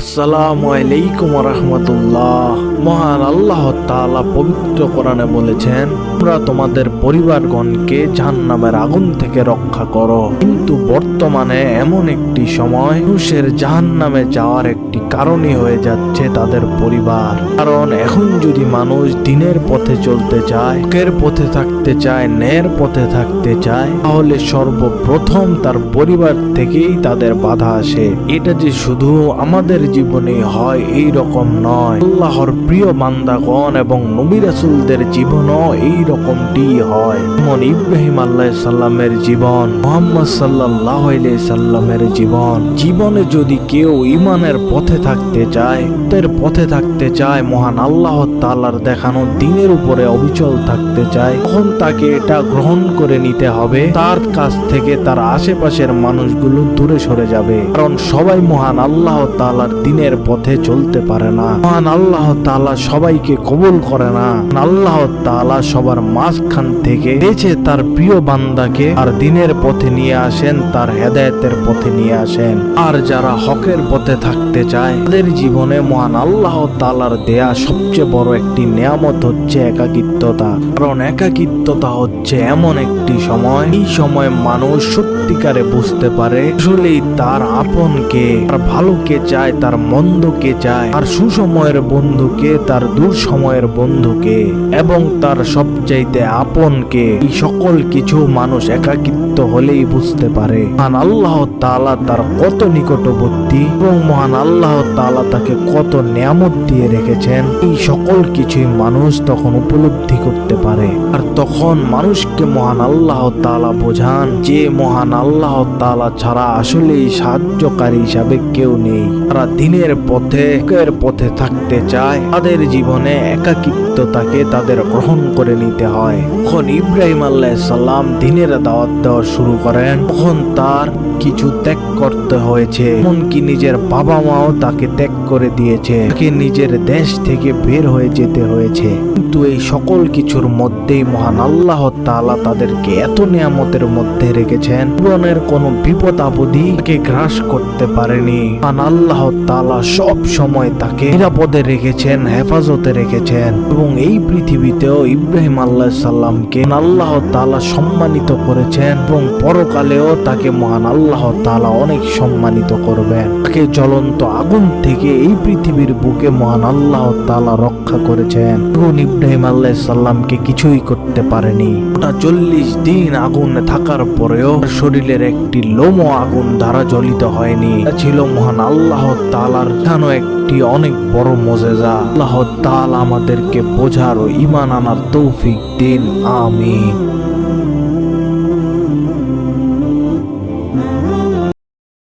আসসালামু আলাইকুম রহমতুল্লাহ। মহান আল্লাহ তাআলা পবিত্র কোরআনে বলেছেন, তোমরা তোমাদের পরিবারগণকে জাহান্নামের আগুন থেকে রক্ষা করো। কিন্তু বর্তমানে এমন একটি জাহান্নামে যাওয়ার একটি কারণই হয়ে যাচ্ছে তাদের পরিবার। কারণ এখন যদি মানুষ দিনের পথে চলতে চায় হকের পথে থাকতে চায়, ন্যায়ের পথে থাকতে চায়, তাহলে সর্বপ্রথম তার পরিবার থেকেই তাদের বাধা আসে। এটা যে শুধু আমাদের জীবনে হয় এই রকম নয়। আল্লাহর প্রিয় বান্দাগণ এবং নবী রাসূলদের জীবনও এই রকমটি হয়। যেমন ইব্রাহিম আল্লাহ সাল্লামের জীবন, মোহাম্মদ সাল্লাহ সাল্লামের জীবন। জীবনে যদি কেউ ইমানের পথে থাকতে চায় তের পথে থাকতে চায়, মহান আল্লাহ তাআলার দেখানো দিনের উপরে অবিচল থাকতে চায়, তখন তাকে এটা গ্রহণ করে নিতে হবে। তার কাছ থেকে তার আশেপাশের মানুষগুলো দূরে সরে যাবে। কারণ সবাই মহান আল্লাহ তাআলার দিনের পথে চলতে পারে না। মহান আল্লাহ তাআলা সবাইকে কবুল করে না। আল্লাহ তাআলা সবার মাঝখান থেকে বেছে তার প্রিয় বান্দাকে আর দিনের পথে নিয়ে আসেন, তার হেদায়েতের পথে নিয়ে আসেন। আর যারা হকের পথে থাকতে চায়, তাদের জীবনে মহান আল্লাহ তালার দেয়া সবচেয়ে বড় একটি নিয়ামত হচ্ছে একাকিত্বতা। কারণ একাকিত্বতা হচ্ছে এমন একটি সময়, এই সময় মানুষ সত্যিকারে বুঝতে পারে, আসলেই তার আপনকে, তার ভালোকে চায় তার মন্দকে চায়, আর সুসময়ের বন্ধুকে, তার দূর সময়ের বন্ধুকে, এবং তার সবচাইতে আপনকে। এই সকল কিছু মানুষ একাকিত্ব হলেই বুঝতে পারে। মহান আল্লাহ তাআলা তার কত নিকটবর্তী, এবং মহান আল্লাহ তাআলা তাকে কত নিয়ামত দিয়ে রেখেছেন। এই সকল কিছুই মানুষ তখন উপলব্ধি করতে পারে। আর তখন মানুষকে মহান আল্লাহ তাআলা বোঝান যে মহান আল্লাহ তালা ছাড়া আসলেই সাহায্যকারী হিসাবে কেউ নেই। তারা দিনের পথে, একের পথে থাকতে চায়। তাদের জীবনে একাকিত্বতাকে তাদের গ্রহণ করে নিতে হয়। যখন ইব্রাহিম আল্লাহ সাল্লাম দিনের দাওয়াত দেওয়া শুরু করেন, তখন তার কিছু ত্যাগ করতে হয়েছে। এমনকি নিজের বাবা মাও তাকে ত্যাগ করে দিয়েছে। তাকে নিজের দেশ থেকে বের হয়ে যেতে হয়েছে। কিন্তু এই সকল কিছুর মধ্যেই মহান আল্লাহ তাআলা তাদেরকে এত নিয়ামতের মধ্যে রেখেছেন। জীবনের কোনো বিপদ আপদই তাকে গ্রাস করতে পারেনি। মহান আল্লাহ তাআলা সব সময় তাকে নিরাপদে রেখেছেন, হেফাজতে রেখেছেন এবং এই পৃথিবীতেও ইব্রাহিম আল্লাহ সাল্লামকে আল্লাহ তালা সম্মানিত করেছেন এবং পরকালেও তাকে মহান আল্লাহ তালা অনেক সম্মানিত করবেন। তাকে জ্বলন্ত আগুন থেকে এই পৃথিবীর বুকে মহান আল্লাহ তালা রক্ষা করেছেন। এবং ইব্রাহিম আল্লাহ সাল্লামকে কিছুই করতে পারেনি। ওটা চল্লিশ দিন আগুনে থাকার পরেও শরীরের একটি লোমও আগুন দ্বারা জ্বলিত হয়নি। ছিল মহান আল্লাহ তাআলার জানো একটি অনেক বড় মজেজা। আল্লাহ তাল আমাদেরকে বোঝার ও ইমান আনার তৌফিক দিন। আমিন।